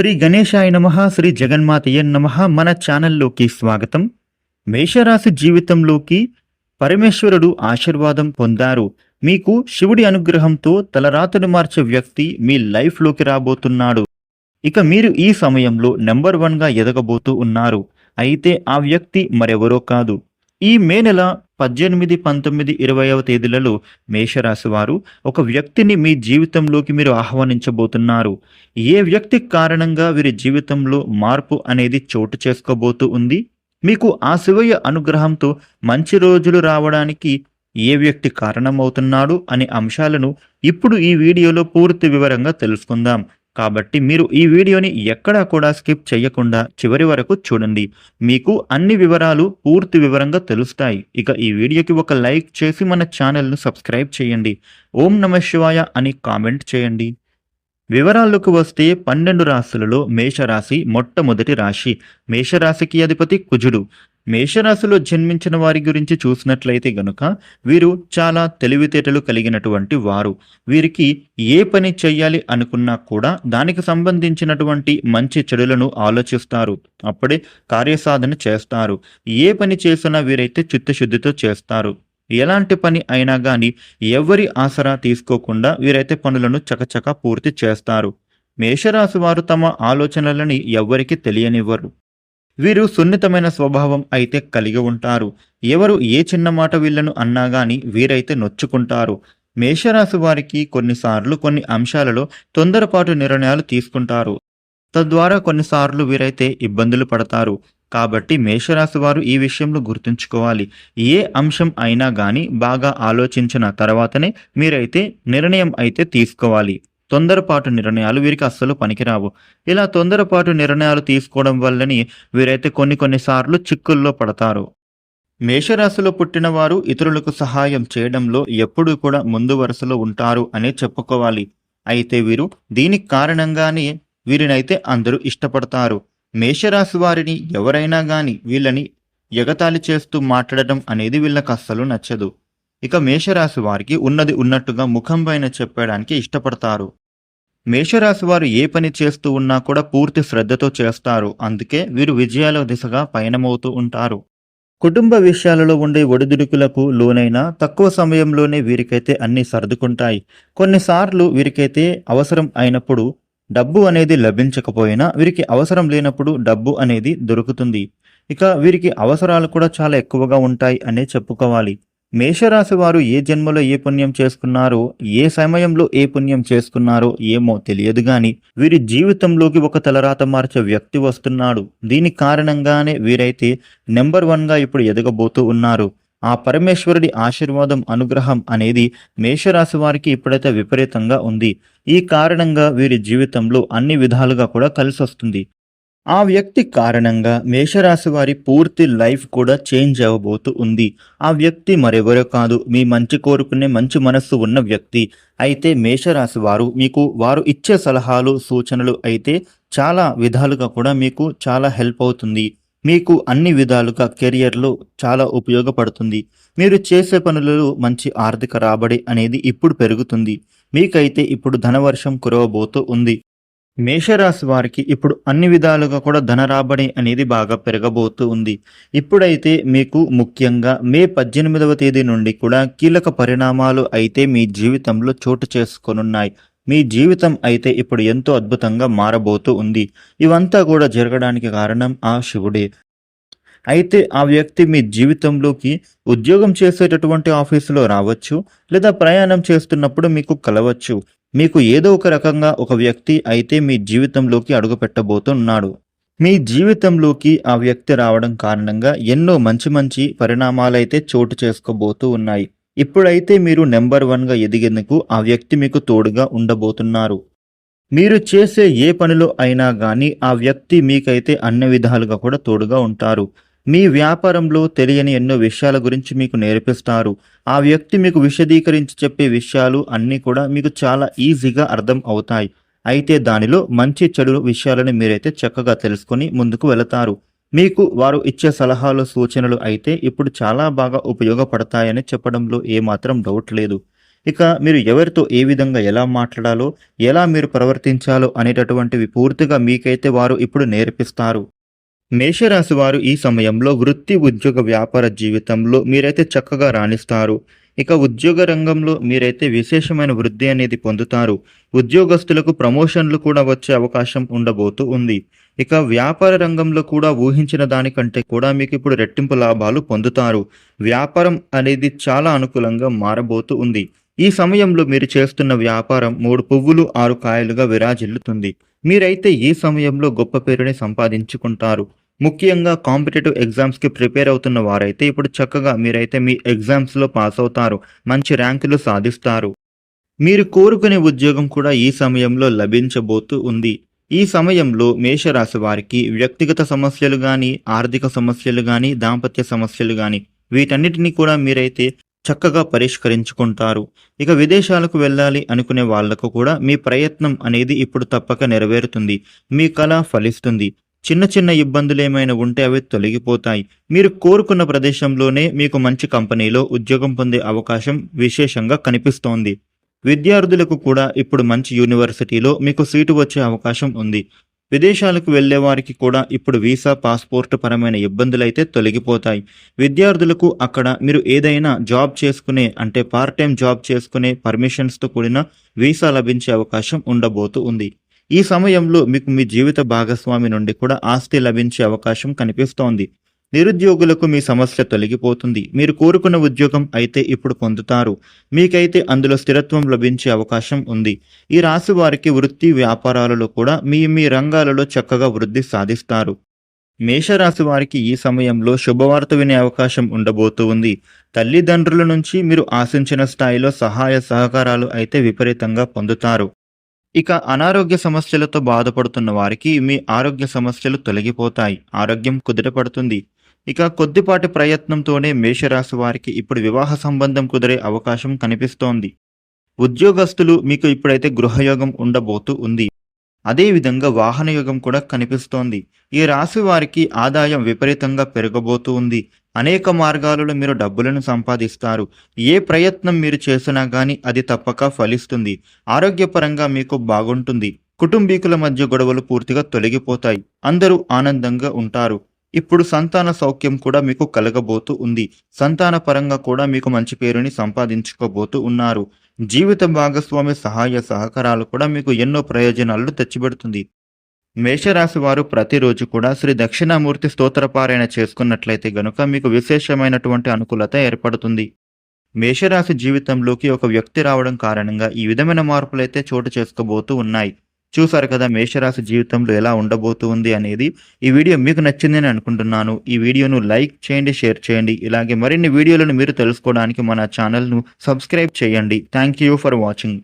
శ్రీ గణేశాయ నమ శ్రీ జగన్మాతయ్య నమ మన ఛానల్లోకి స్వాగతం. మేషరాశి జీవితంలోకి పరమేశ్వరుడు ఆశీర్వాదం పొందారు. మీకు శివుడి అనుగ్రహంతో తలరాతను మార్చే వ్యక్తి మీ లైఫ్లోకి రాబోతున్నాడు. ఇక మీరు ఈ సమయంలో నెంబర్ వన్గా ఎదగబోతూ ఉన్నారు. అయితే ఆ వ్యక్తి మరెవరో కాదు. ఈ మే నెల పద్దెనిమిది పంతొమ్మిది ఇరవైవ తేదీలలో మేషరాశి వారు ఒక వ్యక్తిని మీ జీవితంలోకి మీరు ఆహ్వానించబోతున్నారు. ఏ వ్యక్తి కారణంగా వీరి జీవితంలో మార్పు అనేది చోటు చేసుకోబోతూ ఉంది? మీకు ఆ శివయ్య అనుగ్రహంతో మంచి రోజులు రావడానికి ఏ వ్యక్తి కారణమవుతున్నాడు అనే అంశాలను ఇప్పుడు ఈ వీడియోలో పూర్తి వివరంగా తెలుసుకుందాం. కాబట్టి మీరు ఈ వీడియోని ఎక్కడా కూడా స్కిప్ చేయకుండా చివరి వరకు చూడండి. మీకు అన్ని వివరాలు పూర్తి వివరంగా తెలుస్తాయి. ఇక ఈ వీడియోకి ఒక లైక్ చేసి మన ఛానల్ను సబ్స్క్రైబ్ చేయండి. ఓం నమ శివాయ అని కామెంట్ చేయండి. వివరాల్లోకి వస్తే పన్నెండు రాశులలో మేషరాశి మొట్టమొదటి రాశి. మేషరాశికి అధిపతి కుజుడు. మేషరాశిలో జన్మించిన వారి గురించి చూసినట్లయితే గనుక వీరు చాలా తెలివితేటలు కలిగినటువంటి వారు. వీరికి ఏ పని చేయాలి అనుకున్నా కూడా దానికి సంబంధించినటువంటి మంచి చెడులను ఆలోచిస్తారు. అప్పుడే కార్యసాధన చేస్తారు. ఏ పని చేసినా వీరైతే చిత్తశుద్ధితో చేస్తారు. ఎలాంటి పని అయినా కానీ ఎవరి ఆసరా తీసుకోకుండా వీరైతే పనులను చకచక పూర్తి చేస్తారు. మేషరాశి వారు తమ ఆలోచనలని ఎవరికి తెలియనివ్వరు. వీరు సున్నితమైన స్వభావం అయితే కలిగి ఉంటారు. ఎవరు ఏ చిన్న మాట వీళ్ళను అన్నా గాని వీరైతే నొచ్చుకుంటారు. మేషరాశి వారికి కొన్నిసార్లు కొన్ని అంశాలలో తొందరపాటు నిర్ణయాలు తీసుకుంటారు. తద్వారా కొన్నిసార్లు వీరైతే ఇబ్బందులు పడతారు. కాబట్టి మేషరాశి వారు ఈ విషయంలో గుర్తుంచుకోవాలి. ఏ అంశం అయినా కానీ బాగా ఆలోచించిన తర్వాతనే మీరైతే నిర్ణయం అయితే తీసుకోవాలి. తొందరపాటు నిర్ణయాలు వీరికి అస్సలు పనికిరావు. ఇలా తొందరపాటు నిర్ణయాలు తీసుకోవడం వల్లని వీరైతే కొన్ని కొన్నిసార్లు చిక్కుల్లో పడతారు. మేషరాశిలో పుట్టిన వారు ఇతరులకు సహాయం చేయడంలో ఎప్పుడూ కూడా ముందు వరుసలో ఉంటారు అనే చెప్పుకోవాలి. అయితే వీరు దీనికి కారణంగానే వీరినైతే అందరూ ఇష్టపడతారు. మేషరాశి వారిని ఎవరైనా గాని వీళ్ళని ఎగతాళి చేస్తూ మాట్లాడటం అనేది వీళ్ళకి అస్సలు నచ్చదు. ఇక మేషరాశి వారికి ఉన్నది ఉన్నట్టుగా ముఖం పైన చెప్పడానికి ఇష్టపడతారు. మేషరాశి వారు ఏ పని చేస్తూ ఉన్నా కూడా పూర్తి శ్రద్ధతో చేస్తారు. అందుకే వీరు విజయాల దిశగా పయనమవుతూ ఉంటారు. కుటుంబ విషయాలలో ఉండే ఒడిదుడుకులకు లోనైన తక్కువ సమయంలోనే వీరికైతే అన్ని సర్దుకుంటాయి. కొన్నిసార్లు వీరికైతే అవసరం అయినప్పుడు డబ్బు అనేది లభించకపోయినా వీరికి అవసరం లేనప్పుడు డబ్బు అనేది దొరుకుతుంది. ఇక వీరికి అవసరాలు కూడా చాలా ఎక్కువగా ఉంటాయి అనే చెప్పుకోవాలి. మేషరాశి వారు ఏ జన్మలో ఏ పుణ్యం చేసుకున్నారో ఏ సమయంలో ఏ పుణ్యం చేసుకున్నారో ఏమో తెలియదు గాని వీరి జీవితంలోకి ఒక తలరాత మార్చే వ్యక్తి వస్తున్నాడు. దీని కారణంగానే వీరైతే నెంబర్ వన్గా ఇప్పుడు ఎదగబోతూ ఉన్నారు. ఆ పరమేశ్వరుడి ఆశీర్వాదం అనుగ్రహం అనేది మేషరాశి వారికి ఇప్పుడైతే విపరీతంగా ఉంది. ఈ కారణంగా వీరి జీవితంలో అన్ని విధాలుగా కూడా కలిసొస్తుంది. ఆ వ్యక్తి కారణంగా మేషరాశి వారి పూర్తి లైఫ్ కూడా చేంజ్ అవ్వబోతూ ఉంది. ఆ వ్యక్తి మరెవరో కాదు. మీ మంచి కోరుకునే మంచి మనస్సు ఉన్న వ్యక్తి. అయితే మేషరాశి వారు మీకు వారు ఇచ్చే సలహాలు సూచనలు అయితే చాలా విధాలుగా కూడా మీకు చాలా హెల్ప్ అవుతుంది. మీకు అన్ని విధాలుగా కెరియర్లో చాలా ఉపయోగపడుతుంది. మీరు చేసే పనులలో మంచి ఆర్థిక రాబడి అనేది ఇప్పుడు పెరుగుతుంది. మీకైతే ఇప్పుడు ధనవర్షం కురవబోతూ ఉంది. మేషరాశి వారికి ఇప్పుడు అన్ని విధాలుగా కూడా ధన రాబడి అనేది బాగా పెరగబోతూ ఉంది. ఇప్పుడైతే మీకు ముఖ్యంగా మే పద్దెనిమిదవ తేదీ నుండి కూడా కీలక పరిణామాలు అయితే మీ జీవితంలో చోటు చేసుకొనున్నాయి. మీ జీవితం అయితే ఇప్పుడు ఎంతో అద్భుతంగా మారబోతూ ఉంది. ఇవంతా కూడా జరగడానికి కారణం ఆ శివుడే. అయితే ఆ వ్యక్తి మీ జీవితంలోకి ఉద్యోగం చేసేటటువంటి ఆఫీసులో రావచ్చు లేదా ప్రయాణం చేస్తున్నప్పుడు మీకు కలవచ్చు. మీకు ఏదో ఒక రకంగా ఒక వ్యక్తి అయితే మీ జీవితంలోకి అడుగుపెట్టబోతున్నాడు. మీ జీవితంలోకి ఆ వ్యక్తి రావడం కారణంగా ఎన్నో మంచి మంచి పరిణామాలైతే చోటు చేసుకోబోతూ ఉన్నాయి. ఇప్పుడైతే మీరు నెంబర్ వన్గా ఎదిగేందుకు ఆ వ్యక్తి మీకు తోడుగా ఉండబోతున్నారు. మీరు చేసే ఏ పనిలో అయినా కానీ ఆ వ్యక్తి మీకైతే అన్ని విధాలుగా కూడా తోడుగా ఉంటారు. మీ వ్యాపారంలో తెలియని ఎన్నో విషయాల గురించి మీకు నేర్పిస్తారు. ఆ వ్యక్తి మీకు విశదీకరించి చెప్పే విషయాలు అన్నీ కూడా మీకు చాలా ఈజీగా అర్థం అవుతాయి. అయితే దానిలో మంచి చెడు విషయాలను మీరైతే చక్కగా తెలుసుకొని ముందుకు వెళతారు. మీకు వారు ఇచ్చే సలహాలు సూచనలు అయితే ఇప్పుడు చాలా బాగా ఉపయోగపడతాయని చెప్పడంలో ఏమాత్రం డౌట్ లేదు. ఇక మీరు ఎవరితో ఏ విధంగా ఎలా మాట్లాడాలో ఎలా మీరు ప్రవర్తించాలో అనేటటువంటివి పూర్తిగా మీకైతే వారు ఇప్పుడు నేర్పిస్తారు. మేషరాశి వారు ఈ సమయంలో వృత్తి ఉద్యోగ వ్యాపార జీవితంలో మీరైతే చక్కగా రాణిస్తారు. ఇక ఉద్యోగ రంగంలో మీరైతే విశేషమైన వృద్ధి అనేది పొందుతారు. ఉద్యోగస్తులకు ప్రమోషన్లు కూడా వచ్చే అవకాశం ఉండబోతూ ఉంది. ఇక వ్యాపార రంగంలో కూడా ఊహించిన దానికంటే కూడా మీకు ఇప్పుడు రెట్టింపు లాభాలు పొందుతారు. వ్యాపారం అనేది చాలా అనుకూలంగా మారబోతూ ఉంది. ఈ సమయంలో మీరు చేస్తున్న వ్యాపారం మూడు పువ్వులు ఆరు కాయలుగా విరాజిల్లుతుంది. మీరైతే ఈ సమయంలో గొప్ప పేరుని సంపాదించుకుంటారు. ముఖ్యంగా కాంపిటేటివ్ ఎగ్జామ్స్కి ప్రిపేర్ అవుతున్న వారైతే ఇప్పుడు చక్కగా మీరైతే మీ ఎగ్జామ్స్లో పాస్ అవుతారు మంచి ర్యాంకులు సాధిస్తారు. మీరు కోరుకునే ఉద్యోగం కూడా ఈ సమయంలో లభించబోతూ ఉంది. ఈ సమయంలో మేషరాశి వారికి వ్యక్తిగత సమస్యలు కానీ ఆర్థిక సమస్యలు కానీ దాంపత్య సమస్యలు కానీ వీటన్నిటిని కూడా మీరైతే చక్కగా పరిష్కరించుకుంటారు. ఇక విదేశాలకు వెళ్ళాలి అనుకునే వాళ్ళకు కూడా మీ ప్రయత్నం అనేది ఇప్పుడు తప్పక నెరవేరుతుంది. మీ కళ ఫలిస్తుంది. చిన్న చిన్న ఇబ్బందులు ఏమైనా ఉంటే అవి తొలగిపోతాయి. మీరు కోరుకున్న ప్రదేశంలోనే మీకు మంచి కంపెనీలో ఉద్యోగం పొందే అవకాశం విశేషంగా కనిపిస్తోంది. విద్యార్థులకు కూడా ఇప్పుడు మంచి యూనివర్సిటీలో మీకు సీటు వచ్చే అవకాశం ఉంది. విదేశాలకు వెళ్ళే వారికి కూడా ఇప్పుడు వీసా పాస్పోర్ట్ పరమైన ఇబ్బందులైతే తొలగిపోతాయి. విద్యార్థులకు అక్కడ మీరు ఏదైనా జాబ్ చేసుకునే అంటే పార్ట్ టైం జాబ్ చేసుకునే పర్మిషన్స్తో కూడిన వీసా లభించే అవకాశం ఉండబోతూ ఉంది. ఈ సమయంలో మీకు మీ జీవిత భాగస్వామి నుండి కూడా ఆస్తి లభించే అవకాశం కనిపిస్తోంది. నిరుద్యోగులకు మీ సమస్య తొలగిపోతుంది. మీరు కోరుకున్న ఉద్యోగం అయితే ఇప్పుడు పొందుతారు. మీకైతే అందులో స్థిరత్వం లభించే అవకాశం ఉంది. ఈ రాశి వారికి వృత్తి వ్యాపారాలలో కూడా మీ మీ రంగాలలో చక్కగా వృద్ధి సాధిస్తారు. మేషరాశి వారికి ఈ సమయంలో శుభవార్త వినే అవకాశం ఉండబోతూ ఉంది. తల్లిదండ్రుల నుంచి మీరు ఆశించిన స్థాయిలో సహాయ సహకారాలు అయితే విపరీతంగా పొందుతారు. ఇక అనారోగ్య సమస్యలతో బాధపడుతున్న వారికి మీ ఆరోగ్య సమస్యలు తొలగిపోతాయి. ఆరోగ్యం కుదిరపడుతుంది ఇక కొద్దిపాటి ప్రయత్నంతోనే మేషరాశి వారికి ఇప్పుడు వివాహ సంబంధం కుదిరే అవకాశం కనిపిస్తోంది. ఉద్యోగస్తులు మీకు ఇప్పుడైతే గృహయోగం ఉండబోతూ ఉంది. అదేవిధంగా వాహన యోగం కూడా కనిపిస్తోంది. ఈ రాశి వారికి ఆదాయం విపరీతంగా పెరగబోతూ ఉంది. అనేక మార్గాలలో మీరు డబ్బులను సంపాదిస్తారు. ఏ ప్రయత్నం మీరు చేసినా కానీ అది తప్పక ఫలిస్తుంది. ఆరోగ్యపరంగా మీకు బాగుంటుంది. కుటుంబీకుల మధ్య గొడవలు పూర్తిగా తొలగిపోతాయి. అందరూ ఆనందంగా ఉంటారు. ఇప్పుడు సంతాన సౌఖ్యం కూడా మీకు కలగబోతూ ఉంది. సంతాన పరంగా కూడా మీకు మంచి పేరుని సంపాదించుకోబోతూ ఉన్నారు. జీవిత భాగస్వామి సహాయ సహకారాలు కూడా మీకు ఎన్నో ప్రయోజనాలను తెచ్చిపెడుతుంది. మేషరాశి వారు ప్రతిరోజు కూడా శ్రీ దక్షిణామూర్తి స్తోత్రపారాయణ చేసుకున్నట్లయితే గనుక మీకు విశేషమైనటువంటి అనుకూలత ఏర్పడుతుంది. మేషరాశి జీవితంలోకి ఒక వ్యక్తి రావడం కారణంగా ఈ విధమైన మార్పులైతే చోటు చేసుకోబోతూ ఉన్నాయి. చూసారు కదా మేషరాశి జీవితంలో ఎలా ఉండబోతూ ఉంది అనేది. ఈ వీడియో మీకు నచ్చిందని అనుకుంటున్నాను. ఈ వీడియోను లైక్ చేయండి షేర్ చేయండి. ఇలాగే మరిన్ని వీడియోలను మీరు తెలుసుకోవడానికి మన ఛానల్ను సబ్స్క్రైబ్ చేయండి. Thank you for watching.